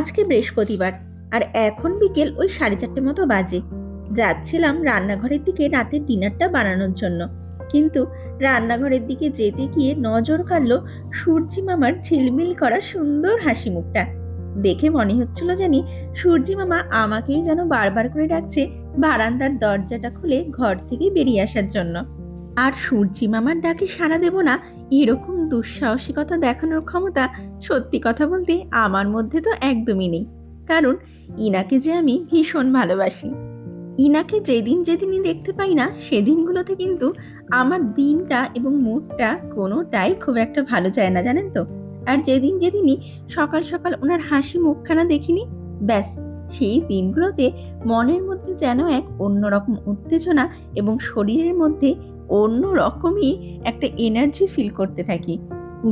আজকে বৃহস্পতিবার, আর এখন বিকেল ওই সাড়ে চারটে মতো বাজে। যাচ্ছিলাম রান্নাঘরের দিকে রাতের ডিনারটা বানানোর জন্য। কিন্তু রান্নাঘরের দিকে যেতে গিয়ে নজর কাড়লো সূর্যি মামার ঝিলমিল করা সুন্দর হাসি মুখটা। দেখে মনে হচ্ছিল জানি সূর্যি মামা আমাকেই যেন বারবার করে ডাকছে বারান্দার দরজাটা খুলে ঘর থেকে বেরিয়ে আসার জন্য। আর সূর্যি মামার ডাকে সাড়া দেব না, এরকম দুঃসাহসিকতা দেখানোর ক্ষমতা সত্যি কথা বলতে আমার মধ্যে তো একদমই নেই। কারণ ইনাকে যে আমি ভীষণ ভালোবাসি। ইনাকে যেদিন যেদিনই দেখতে পাই না, সেদিনগুলোতে কিন্তু আমার দিনটা এবং মুডটা কোনোটাই খুব একটা ভালো যায় না, জানেন তো? আর যেদিন যেদিনই সকাল সকাল ওনার হাসি মুখখানা দেখিনি, ব্যাস। সেই দিনগুলোতে মনের মধ্যে যেন এক অন্যরকম উত্তেজনা এবং শরীরের মধ্যে অন্য রকমই একটা এনার্জি ফিল করতে থাকি।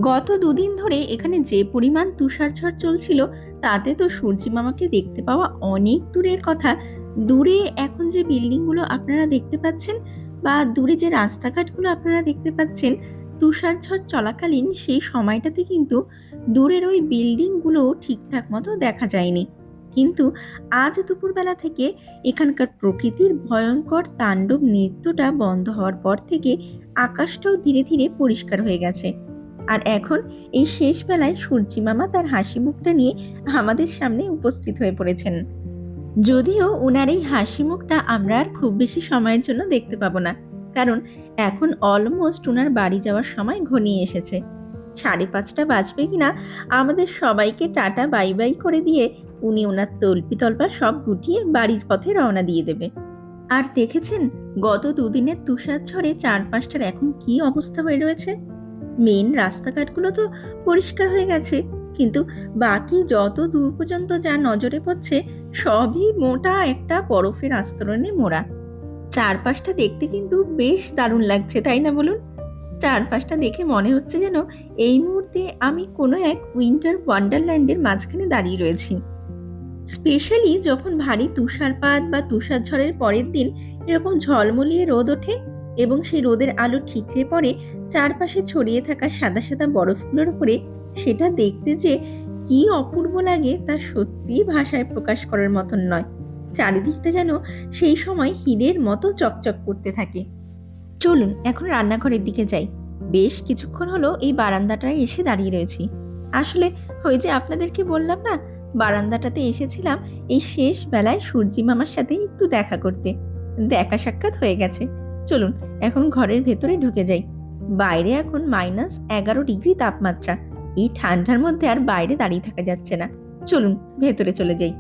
গত দুদিন ধরে এখানে যে পরিমাণ তুষারঝড় চলছিল, তাতে তো সূর্যি মামাকে দেখতে পাওয়া অনেক দূরের কথা। দূরে এখন যে বিল্ডিংগুলো আপনারা দেখতে পাচ্ছেন বা দূরে যে রাস্তাঘাটগুলো আপনারা দেখতে পাচ্ছেন, তুষারঝড় চলাকালীন সেই সময়টাতে কিন্তু দূরের ওই বিল্ডিংগুলো ঠিকঠাক মতো দেখা যায়নি। কিন্তু আজ দুপুরবেলা থেকে এখানকার প্রকৃতির ভয়ঙ্কর তাণ্ডব নৃত্যটা বন্ধ হওয়ার পর থেকে আকাশটাও ধীরে ধীরে পরিষ্কার হয়ে গেছে। আর এখন এই শেষ বেলায় সূর্যি মামা তার হাসি মুখটা নিয়ে আমাদের সামনে উপস্থিত হয়ে পড়েছেন। যদিও ওনার এই হাসি মুখটা আমরা আর খুব বেশি সময়ের জন্য দেখতে পাবো না, কারণ এখন অলমোস্ট ওনার বাড়ি যাওয়ার সময় ঘনিয়ে এসেছে। সাড়ে পাঁচটা বাজবে কিনা, আমাদের সবাইকে টাটা, বাই বাই করে দিয়ে উনি ওনার তল্পি তল্পা সব গুটিয়ে বাড়ির পথে রওনা দিয়ে দেবে। আর দেখেছেন, গত দুদিনের তুষার ঝড়ে চারপাশটার এখন কি অবস্থা হয়ে রয়েছে? মেন রাস্তাঘাটগুলো তো পরিষ্কার হয়ে গেছে, কিন্তু বাকি যত দূর পর্যন্ত যা নজরে পড়ছে, সবই মোটা একটা বরফের আস্তরণে মোড়া। চারপাশটা দেখতে কিন্তু বেশ দারুণ লাগছে, তাই না বলুন? চারপাশটা দেখে মনে হচ্ছে যেন এই মুহূর্তে আমি কোনো এক উইন্টার ওয়ান্ডারল্যান্ডের মাঝখানে দাঁড়িয়ে রয়েছি। স্পেশালি যখন ভারী তুষারপাত বা তুষারঝড়ের পরের দিন এরকম ঝলমলিয়ে রোদ ওঠে এবং সেই রোদের আলো ঠিকরে পড়ে, চারপাশে ছড়িয়ে থাকা সাদা সাদা বরফগুলোর উপরে, সেটা দেখতে যে কি অপূর্ব লাগে তা সত্যিই ভাষায় প্রকাশ করার মতন নয়। চারিদিকটা যেন সেই সময় হীরের মতো চকচক করতে থাকে। চলুন, এখন রান্নাঘরের দিকে যাই। বেশ কিছুক্ষণ হলো এই বারান্দাটায় এসে দাঁড়িয়ে রয়েছি। আসলে ওই যে আপনাদেরকে বললাম না, বারান্দাটাতে এসেছিলাম এই শেষ বেলায় সূর্যি মামার সাথে একটু দেখা করতে। দেখা সাক্ষাৎ হয়ে গেছে। চলুন, এখন ঘরের ভেতরে ঢুকে যাই। বাইরে এখন মাইনাস এগারো ডিগ্রি তাপমাত্রা। এই ঠান্ডার মধ্যে আর বাইরে দাঁড়িয়ে থাকা যাচ্ছে না। চলুন, ভেতরে চলে যাই।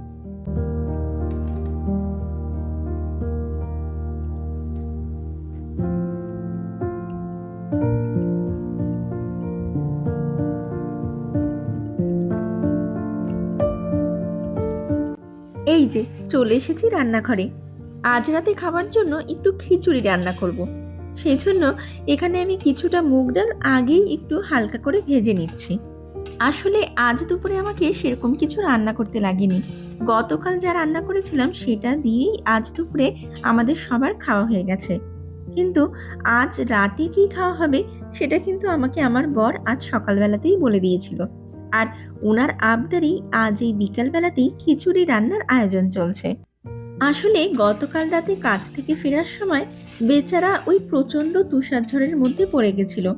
চলে এসেছি রান্নাঘরে। আজ রাতে খাবার জন্য একটু খিচুড়ি রান্না করব। সেই জন্য এখানে আমি কিছুটা মুগ ডাল আগেই একটু হালকা করে ভেজে নিচ্ছি। আসলে আজ দুপুরে আমাকে সেরকম কিছু রান্না করতে লাগেনি। গতকাল যা রান্না করেছিলাম সেটা দিয়েই আজ দুপুরে আমাদের সবার খাওয়া হয়ে গেছে। কিন্তু আজ রাতে কি খাওয়া হবে সেটা কিন্তু আমাকে আমার বর আজ সকালবেলাতেই বলে দিয়েছিল। আর ওনার আবদারেই আজ এই বিকালবেলাতেই খিচুড়ি রান্নার আয়োজন চলছে। আসলে গতকাল রাতে কাজ থেকে ফেরার সময় বেচারা ওই প্রচণ্ড তুষারঝড়ের মধ্যে পড়ে গেছিল।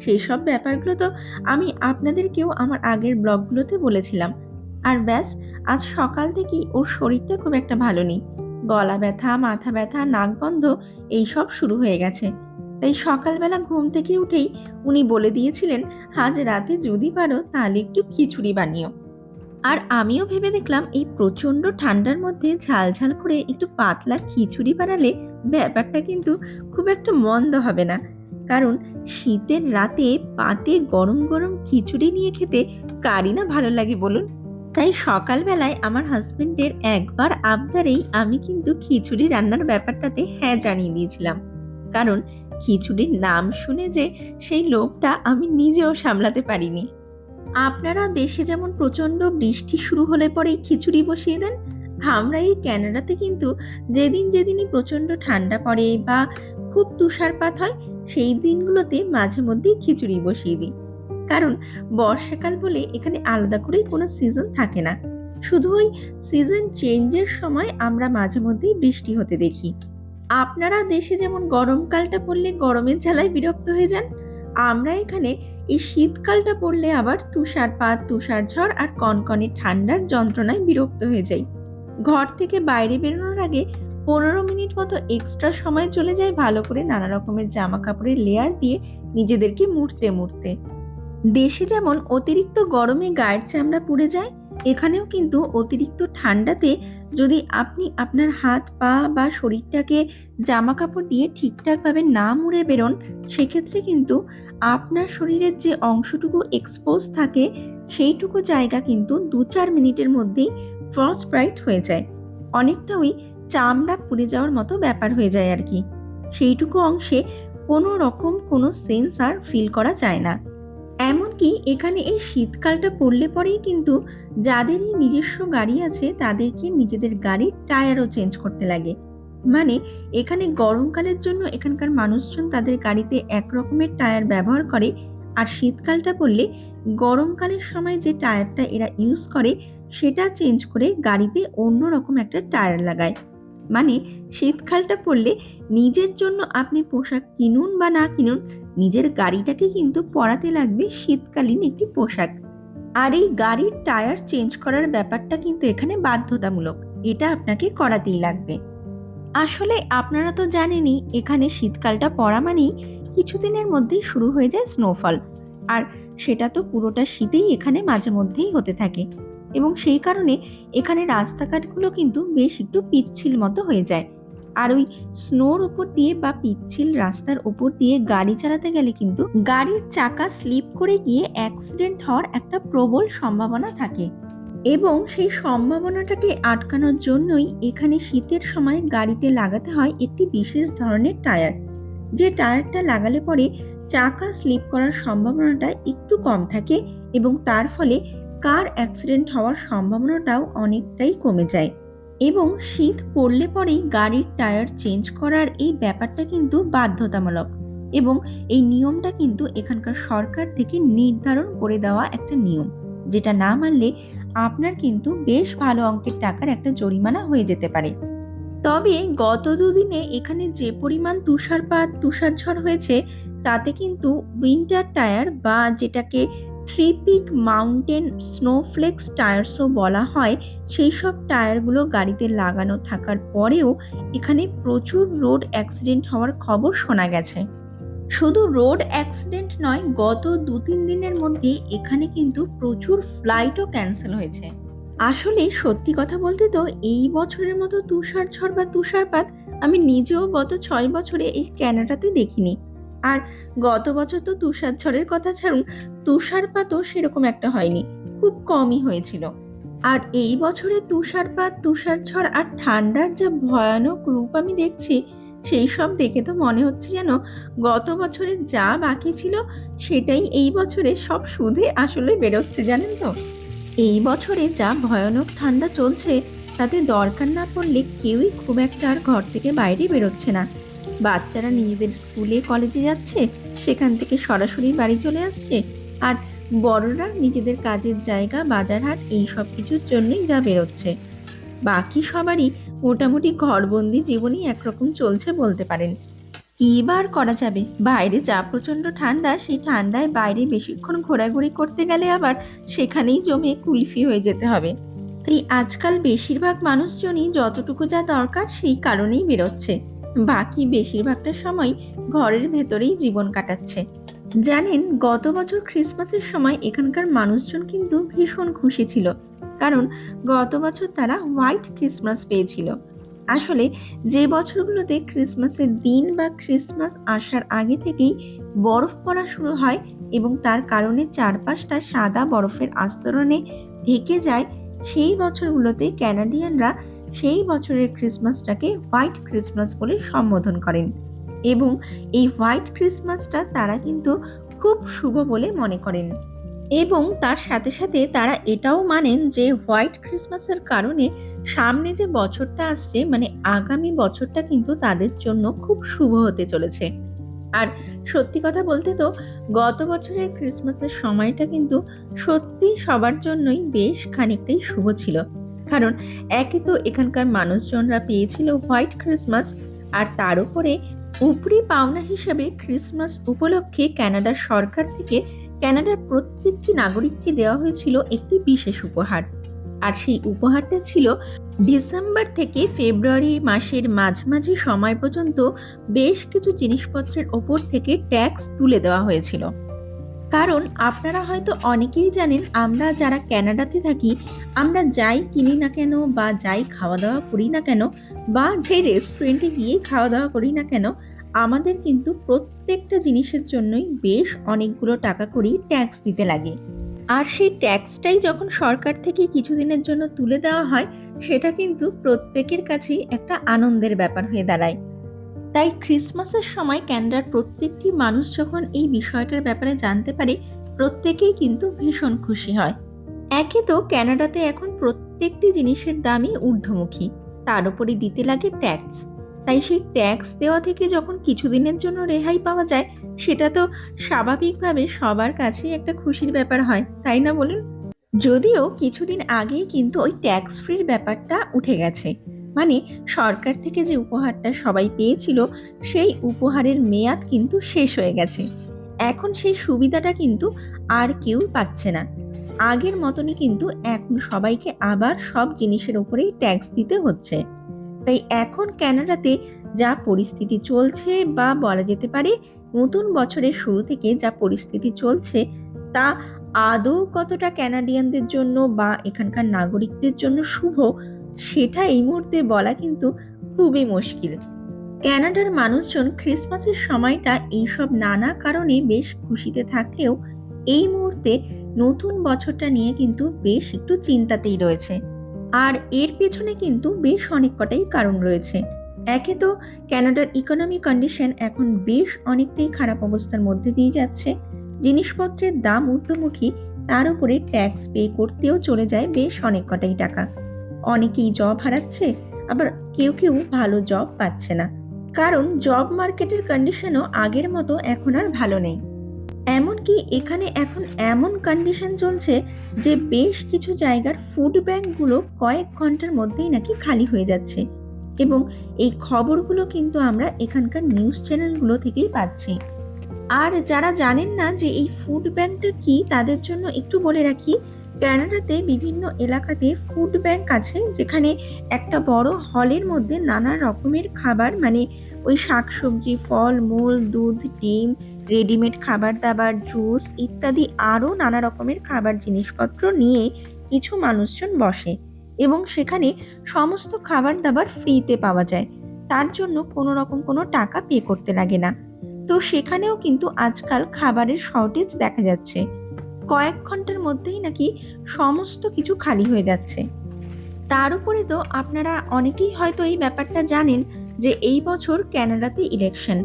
সেই সব ব্যাপারগুলো তো আমি আপনাদেরকেও আমার আগের ব্লগগুলোতে বলেছিলাম। আর ব্যাস, আজ সকাল থেকেই ওর শরীরটা খুব একটা ভালো নেই। গলা ব্যথা, মাথা ব্যথা, নাক বন্ধ এইসব শুরু হয়ে গেছে। তাই সকালবেলা ঘুম থেকে উঠেই উনি বলে দিয়েছিলেন, আজ রাতে যদি পারো তাহলে একটু খিচুড়ি বানিও। আর আমিও ভেবে দেখলাম এই প্রচণ্ড ঠান্ডার মধ্যে ঝালঝাল করে একটু পাতলা খিচুড়ি বানালে ব্যাপারটা কিন্তু খুব একটা মন্দ হবে না। কারণ শীতের রাতে পাতে গরম গরম খিচুড়ি নিয়ে খেতে কারই না ভালো লাগে বলুন। তাই সকালবেলায় আমার হাজবেন্ডের একবার আবদারেই আমি কিন্তু খিচুড়ি রান্নার ব্যাপারটাতে হ্যাঁ জানিয়ে দিয়েছিলাম। কারণ খিচুড়ির নাম শুনে যে সেই লোভটা আমি নিজেও সামলাতে পারিনি। আপনারা দেশে যেমন প্রচণ্ড বৃষ্টি শুরু হলে পরেই খিচুড়ি বসিয়ে দেন, আমরা এই ক্যানাডাতে কিন্তু যেদিন যেদিনই প্রচণ্ড ঠান্ডা পড়ে বা খুব তুষারপাত হয়, সেই দিনগুলোতে মাঝে মধ্যেই খিচুড়ি বসিয়ে দিই। কারণ বর্ষাকাল বলে এখানে আলাদা করে কোনো সিজন থাকে না। শুধু ওই সিজন চেঞ্জের সময় আমরা মাঝে মধ্যেই বৃষ্টি হতে দেখি। আপনারা দেশে যেমন গরমকালটা পড়লে গরমের জ্বালায় বিরক্ত হয়ে যান, আমরা এখানে এই শীতকালটা পড়লে আবার তুষারপাত তুষারঝড় আর কনকনে ঠান্ডার যন্ত্রণায় বিরক্ত হয়ে যাই। ঘর থেকে বাইরে বেরোনোর আগে পনেরো মিনিট মতো এক্সট্রা সময় চলে যায় ভালো করে নানা রকমের জামা কাপড়ের লেয়ার দিয়ে নিজেদেরকে মুড়তে মুড়তে। দেশে যেমন অতিরিক্ত গরমে গায়ের চামড়া পুড়ে যায় এখানেও কিন্তু অতিরিক্ত ঠান্ডাতে যদি আপনি আপনার হাত, পা বা শরীরটাকে জামা কাপড় দিয়ে ঠিকঠাকভাবে না মুড়ে বেরোন, সেক্ষেত্রে কিন্তু আপনার শরীরের যে অংশটুকু এক্সপোজ থাকে, সেইটুকু জায়গা কিন্তু দু চার মিনিটের মধ্যেই ফ্রস্ট ব্রাইট হয়ে যায়। অনেকটা ওই চামড়া পুড়ে যাওয়ার মতো ব্যাপার হয়ে যায় আর কি। সেইটুকু অংশে কোনো রকম কোনো সেন্স আর ফিল করা যায় না। এমনকি এখানে এই শীতকালটা পড়লে পরেই কিন্তু যাদেরই নিজস্ব গাড়ি আছে তাদেরকে নিজেদের গাড়ির টায়ারও চেঞ্জ করতে লাগে। মানে এখানে গরমকালের জন্য এখানকার মানুষজন তাদের গাড়িতে এক রকমের টায়ার ব্যবহার করে আর শীতকালটা পড়লে গরমকালের সময় যে টায়ারটা এরা ইউজ করে সেটা চেঞ্জ করে গাড়িতে অন্য রকম একটা টায়ার লাগায়। মানে শীতকালটা পড়লে নিজের জন্য আপনি পোশাক কিনুন বা না কিনুন নিজের গাড়িটাকে কিন্তু পরাতে লাগবে শীতকালীন একটি পোশাক। আর এই গাড়ির টায়ার চেঞ্জ করার ব্যাপারটা কিন্তু এখানে বাধ্যতামূলক। এটা আপনাকে করাতেই লাগবে। আসলে আপনারা তো জানেনই, এখানে শীতকালটা পড়া মানেই কিছুদিনের মধ্যেই শুরু হয়ে যায় স্নোফল আর সেটা তো পুরোটা শীতেই এখানে মাঝে মধ্যেই হতে থাকে। এবং সেই কারণে এখানে রাস্তাঘাটগুলো কিন্তু বেশ একটু পিচ্ছিল মতো হয়ে যায়। আর ওই স্নোর উপর দিয়ে বা পিচ্ছিল রাস্তার উপর দিয়ে গাড়ি চালাতে গেলে কিন্তু গাড়ির চাকা স্লিপ করে গিয়ে অ্যাক্সিডেন্ট হওয়ার একটা প্রবল সম্ভাবনা থাকে। এবং সেই সম্ভাবনাটাকে আটকানোর জন্যই এখানে শীতের সময় গাড়িতে লাগাতে হয় একটি বিশেষ ধরনের টায়ার। যে টায়ারটা লাগালে পরে চাকা স্লিপ করার সম্ভাবনাটা একটু কম থাকে এবং তার ফলে কার অ্যাক্সিডেন্ট হওয়ার সম্ভাবনাটাও অনেকটাই কমে যায়। এবং শীত পড়লে পরেই গাড়ির টায়ার চেঞ্জ করার এই ব্যাপারটা কিন্তু বাধ্যতামূলক এবং এই নিয়মটা কিন্তু এখানকার সরকার থেকে নির্ধারণ করে দেওয়া একটা নিয়ম, যেটা না মানলে আপনার কিন্তু বেশ ভালো অঙ্কের টাকার একটা জরিমানা হয়ে যেতে পারে। তবে গত দুদিনে এখানে যে পরিমাণ তুষারপাত, তুষারঝড় হয়েছে, তাতে কিন্তু উইন্টার টায়ার বা যেটাকে থ্রি পিক মাউন্টেন স্নোফ্লেক্স টায়ার্সও বলা হয়, সেই সব টায়ারগুলো গাড়িতে লাগানো থাকার পরেও এখানে প্রচুর রোড অ্যাক্সিডেন্ট হওয়ার খবর শোনা গেছে। শুধু রোড অ্যাক্সিডেন্ট নয়, গত দু তিন দিনের মধ্যে এখানে কিন্তু প্রচুর ফ্লাইটও ক্যান্সেল হয়েছে। আসলে সত্যি কথা বলতে তো এই বছরের মতো তুষার ঝড় বা তুষারপাত আমি নিজেও গত ছয় বছরে এই ক্যানাডাতে দেখিনি। আর গত বছর তো তুষার ঝড়ের কথা ছাড়ুন তুষারপাতও সেরকম একটা হয়নি, খুব কমই হয়েছিল। আর এই বছরে তুষারপাত তুষারঝড় আর ঠান্ডার যা ভয়ানক রূপ আমি দেখছি, সেই সব দেখে তো মনে হচ্ছে যেন গত বছরে যা বাকি ছিল, সেটাই এই বছরে সব সুদে আসলে বেরোচ্ছে, জানেন তো? এই বছরে যা ভয়ানক ঠান্ডা চলছে, তাতে দরকার না পড়লে কেউই খুব একটা আর ঘর থেকে বাইরে বেরোচ্ছে না। বাচ্চারা নিজেদের স্কুলে কলেজে যাচ্ছে, সেখান থেকে সরাসরি বাড়ি চলে আসছে। আর বড়রা নিজেদের কাজের জায়গা, বাজার হাট এই সব কিছুর জন্যই যা বেরোচ্ছে। বাকি সবারই মোটামুটি ঘরবন্দি জীবনই একরকম চলছে বলতে পারেন। কি বার করা যাবে? বাইরে যা প্রচণ্ড ঠান্ডা, সেই ঠান্ডায় বাইরে বেশিক্ষণ ঘোরাঘুরি করতে গেলে আবার সেখানেই জমে কুলফি হয়ে যেতে হবে। তাই আজকাল বেশিরভাগ মানুষজনই যতটুকু যা দরকার, সেই কারণেই বেরোচ্ছে। বাকি বেশিরভাগটা সময় ঘরের ভেতরেই জীবন কাটাচ্ছে। জানেন, গত বছর ক্রিসমাসের সময় এখানকার মানুষজন কিন্তু ভীষণ খুশি ছিল, কারণ গত বছর তারা হোয়াইট ক্রিসমাস পেয়েছিল। আসলে যে বছরগুলোতে ক্রিসমাসের দিন বা ক্রিসমাস আসার আগে থেকেই বরফ পড়া শুরু হয় এবং তার কারণে চারপাশটা সাদা বরফের আস্তরণে ঢেকে যায়, সেই বছরগুলোতে ক্যানাডিয়ানরা সেই বছরের ক্রিসমাসটাকে হোয়াইট ক্রিসমাস বলে সম্বোধন করেন এবং এই হোয়াইট ক্রিসমাসটা তারা কিন্তু খুব শুভ বলে মনে করেন। এবং তার সাথে সাথে তারা এটাও মানেন যে হোয়াইট ক্রিসমাসের কারণে সামনে যে বছরটা আসছে মানে আগামী বছরটা কিন্তু তাদের জন্য খুব শুভ হতে চলেছে। আর সত্যি কথা বলতে তো, গত বছরের ক্রিসমাসের সময়টা কিন্তু সত্যি সবার জন্যই বেশ খানিকটাই শুভ ছিল। কারণ একে তো এখানকার মানুষজনরা পেয়েছিল হোয়াইট ক্রিসমাস, আর তার উপরে উপরি পাওনা হিসেবে ক্রিসমাস উপলক্ষে কানাডার সরকার থেকে কানাডার প্রত্যেকটি নাগরিককে দেওয়া হয়েছিল একটি বিশেষ উপহার। আর সেই উপহারটা ছিল ডিসেম্বর থেকে ফেব্রুয়ারি মাসের মাঝামাঝি সময় পর্যন্ত বেশ কিছু জিনিসপত্রের ওপর থেকে ট্যাক্স তুলে দেওয়া হয়েছিল। কারণ আপনারা হয়তো অনেকেই জানেন, আমরা যারা ক্যানাডাতে থাকি, আমরা যাই কিনি না কেন বা যাই খাওয়া দাওয়া করি না কেন বা যে রেস্টুরেন্টে গিয়ে খাওয়া দাওয়া করি না কেন, আমাদের কিন্তু প্রত্যেকটা জিনিসের জন্যই বেশ অনেকগুলো টাকা করেই ট্যাক্স দিতে লাগে। আর সেই ট্যাক্সটাই যখন সরকার থেকে কিছুদিনের জন্য তুলে দেওয়া হয়, সেটা কিন্তু প্রত্যেকের কাছেই একটা আনন্দের ব্যাপার হয়ে দাঁড়ায়। তাই ক্রিসমাসের সময় ক্যানাডার প্রত্যেকটি মানুষ যখন এই বিষয়টার ব্যাপারে জানতে পারে, প্রত্যেকেই কিন্তু ভীষণ খুশি হয়। একে তো ক্যানাডাতে এখন প্রত্যেকটি জিনিসের দামই ঊর্ধ্বমুখী, তার উপরে দিতে লাগে ট্যাক্স তাই সেই ট্যাক্স দেওয়া থেকে যখন কিছুদিনের জন্য রেহাই পাওয়া যায়, সেটা তো স্বাভাবিকভাবে সবার কাছেই একটা খুশির ব্যাপার হয়, তাই না বলুন? যদিও কিছুদিন আগেই কিন্তু ওই ট্যাক্স ফ্রির ব্যাপারটা উঠে গেছে। মানে সরকার থেকে যে উপহারটা সবাই পেয়েছিল, সেই উপহারের মেয়াদ কিন্তু শেষ হয়ে গেছে। এখন সেই সুবিধাটা কিন্তু আর কেউ পাচ্ছে না। আগের মতনই কিন্তু এখন সবাইকে আবার সব জিনিসের উপরেই ট্যাক্স দিতে হচ্ছে। তাই এখন ক্যানাডাতে যা পরিস্থিতি চলছে বা বলা যেতে পারে নতুন বছরের শুরু থেকে যা পরিস্থিতি চলছে, তা আদৌ কতটা ক্যানাডিয়ানদের জন্য বা এখানকার নাগরিকদের জন্য শুভ সেটা এই মুহূর্তে বলা কিন্তু খুবই মুশকিল। ক্যানাডার মানুষজন ক্রিসমাসের সময়টা এইসব নানা কারণে বেশ খুশিতে থাকলেও এই মুহূর্তে নতুন বছরটা নিয়ে কিন্তু বেশ একটু চিন্তাতেই রয়েছে। আর এর পেছনে কিন্তু বেশ অনেক কটাই কারণ রয়েছে। একে তো ক্যানাডার ইকোনমি কন্ডিশন এখন বেশ অনেকটাই খারাপ অবস্থার মধ্যে দিয়ে যাচ্ছে। জিনিসপত্রের দাম ঊর্ধ্বমুখী, তার উপরে ট্যাক্স পে করতেও চলে যায় বেশ অনেক কটাই টাকা। অনেকেই জব হারাচ্ছে, আবার কেউ কেউ ভালো জব পাচ্ছে না। কারণ জব মার্কেটের কন্ডিশনও আগের মতো এখন আর ভালো নেই। এমনকি এখানে এখন এমন কন্ডিশন চলছে যে বেশ কিছু জায়গার ফুড ব্যাংকগুলো কয়েক ঘণ্টার মধ্যেই নাকি খালি হয়ে যাচ্ছে। এবং এই খবরগুলো কিন্তু আমরা এখানকার নিউজ চ্যানেলগুলো থেকেই পাচ্ছি। আর যারা জানেন না যে এই ফুড ব্যাংকটা কি, তাদের জন্য একটু বলে রাখি ক্যানাডাতে বিভিন্ন এলাকাতে ফুড ব্যাংক আছে, যেখানে একটা বড় হলের মধ্যে নানা রকমের খাবার মানে ওই শাকসবজি, ফল, মূল, দুধ, ডিম রেডিমেড খাবার দাবার জুস ইত্যাদি আরও নানা রকমের খাবার জিনিসপত্র নিয়ে কিছু মানুষজন বসে। এবং সেখানে সমস্ত খাবার দাবার ফ্রিতে পাওয়া যায়। তার জন্য কোনো রকম কোনো টাকা পে করতে লাগে না। তো সেখানেও কিন্তু আজকাল খাবারের শর্টেজ দেখা যাচ্ছে। কয়েক ঘণ্টার মধ্যেই নাকি সমস্ত কিছু খালি হয়ে যাচ্ছে। তার উপরে তো আপনারা অনেকেই হয়তো এই ব্যাপারটা জানেন যে এই বছর ক্যানাডাতে ইলেকশন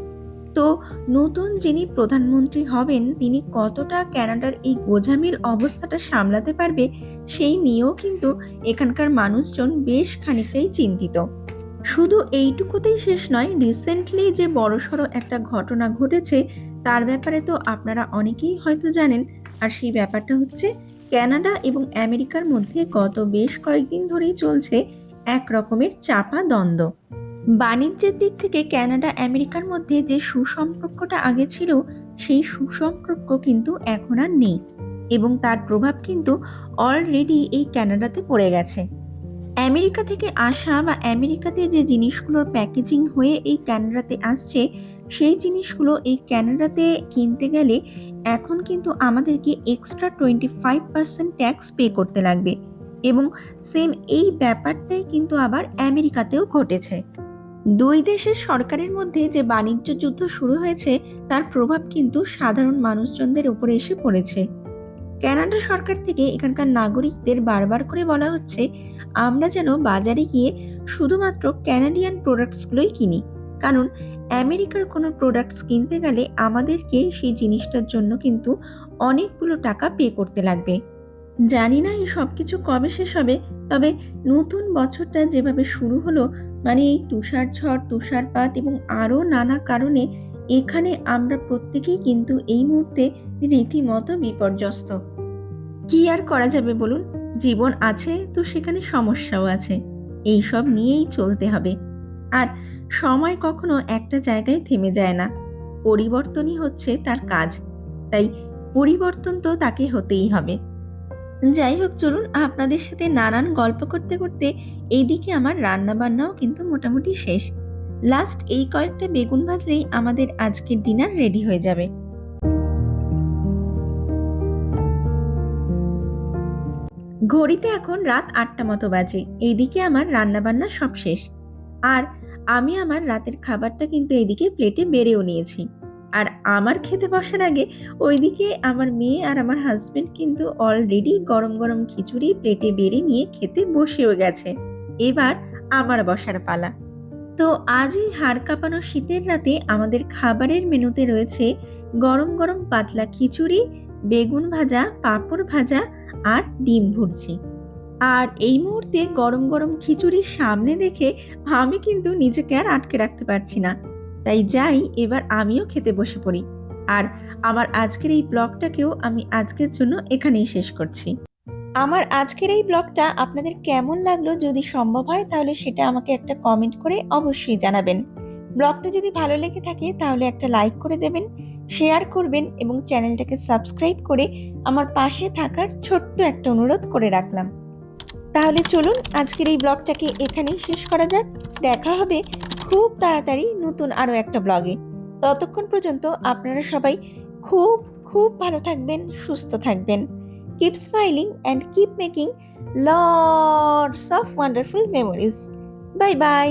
তো নতুন যিনি প্রধানমন্ত্রী হবেন, তিনি কতটা ক্যানাডার এই গোঝামিল অবস্থাটা সামলাতে পারবে, সেই নিয়েও কিন্তু এখানকার মানুষজন বেশ খানিকটাই চিন্তিত। শুধু এইটুকুতেই শেষ নয় রিসেন্টলি যে বড়সড় একটা ঘটনা ঘটেছে, তার ব্যাপারে তো আপনারা অনেকেই হয়তো জানেন আর সেই ব্যাপারটা হচ্ছে ক্যানাডা এবং আমেরিকার মধ্যে গত বেশ কয়েকদিন ধরেই চলছে এক রকমের চাপা দ্বন্দ্ব। বাণিজ্যের দিক থেকে ক্যানাডা, আমেরিকার মধ্যে যে সুসম্পর্কটা আগে ছিল, সেই সুসম্পর্ক কিন্তু এখন আর নেই এবং তার প্রভাব কিন্তু অলরেডি এই ক্যানাডাতে পড়ে গেছে। আমেরিকা থেকে আসা বা আমেরিকাতে যে জিনিসগুলোর প্যাকেজিং হয়ে এই ক্যানাডাতে আসছে সেই জিনিসগুলো এই ক্যানাডাতে কিনতে গেলে এখন কিন্তু আমাদেরকে extra twenty five percent tax pay করতে লাগবে। এবং সেম এই ব্যাপারটাই কিন্তু আবার আমেরিকাতেও ঘটেছে। দুই দেশের সরকারের মধ্যে যে বাণিজ্য যুদ্ধ শুরু হয়েছে, তার প্রভাব কিন্তু সাধারণ মানুষজনদের উপরে এসে পড়েছে। কানাডা সরকার থেকে এখানকার নাগরিকদের বারবার করে বলা হচ্ছে, আমরা যেন বাজারে গিয়ে শুধুমাত্র ক্যানাডিয়ান প্রোডাক্টসগুলোই কিনি। কারণ আমেরিকার কোনো প্রোডাক্টস কিনতে গেলে আমাদেরকে সেই জিনিসটার জন্য কিন্তু অনেকগুলো টাকা পে করতে লাগবে। জানি না এই সব কিছু কবে শেষ হবে, তবে নতুন বছরটা যেভাবে শুরু হলো মানে এই তুষার ঝড়, তুষারপাত এবং আরও নানা কারণে এখানে আমরা প্রত্যেকেই কিন্তু এই মুহূর্তে রীতিমতো বিপর্যস্ত। কি আর করা যাবে বলুন? জীবন আছে তো সেখানে সমস্যাও আছে। এই সব নিয়েই চলতে হবে। আর সময় কখনো একটা জায়গায় থেমে যায় না। পরিবর্তনই হচ্ছে তার কাজ। তাই পরিবর্তন তো তাকে হতেই হবে। যাই হোক, চলুন আপনাদের সাথে নানান গল্প করতে করতে এইদিকে আমার রান্না বান্নাও কিন্তু মোটামুটি শেষ। লাস্ট এই কয়েকটা বেগুন ভাজলেই আমাদের আজকের ডিনার রেডি হয়ে যাবে। ঘড়িতে এখন রাত আটটা মতো বাজে। এইদিকে আমার রান্না বান্না সব শেষ। আর আমি আমার রাতের খাবারটা কিন্তু এইদিকে প্লেটে বেড়েও নিয়েছি। আর আমার খেতে বসার আগে ওইদিকে আমার মেয়ে আর আমার হাজবেন্ড কিন্তু অলরেডি গরম গরম খিচুড়ি প্লেটে বেড়ে নিয়ে খেতে বসেও গেছে। এবার আমার বসার পালা। তো আজ এই হাড় কাঁপানো শীতের রাতে আমাদের খাবারের মেনুতে রয়েছে গরম গরম পাতলা খিচুড়ি, বেগুন ভাজা, পাঁপড় ভাজা আর ডিম ভুরছি আর এই মুহূর্তে গরম গরম খিচুড়ির সামনে দেখে আমি কিন্তু নিজেকে আর আটকে রাখতে পারছি না। তাই যাই, এবার আমিও খেতে বসে পড়ি। আর আমার আজকের এই ব্লগটাকেও আমি আজকের জন্য এখানেই শেষ করছি। আমার আজকের এই ব্লগটা আপনাদের কেমন লাগল যদি সম্ভব হয় তাহলে সেটা আমাকে একটা কমেন্ট করে অবশ্যই জানাবেন। ব্লগটা যদি ভালো লেগে থাকে তাহলে একটা লাইক করে দেবেন, শেয়ার করবেন এবং চ্যানেলটাকে সাবস্ক্রাইব করে আমার পাশে থাকার ছোট্ট একটা অনুরোধ করে রাখলাম। তাহলে চলুন আজকের এই ব্লগটাকে এখানেই শেষ করা যাক। দেখা হবে খুব তাড়াতাড়ি নতুন আরও একটা ব্লগে। ততক্ষণ পর্যন্ত আপনারা সবাই খুব খুব ভালো থাকবেন, সুস্থ থাকবেন। Keep smiling and keep making lords of wonderful memories bye bye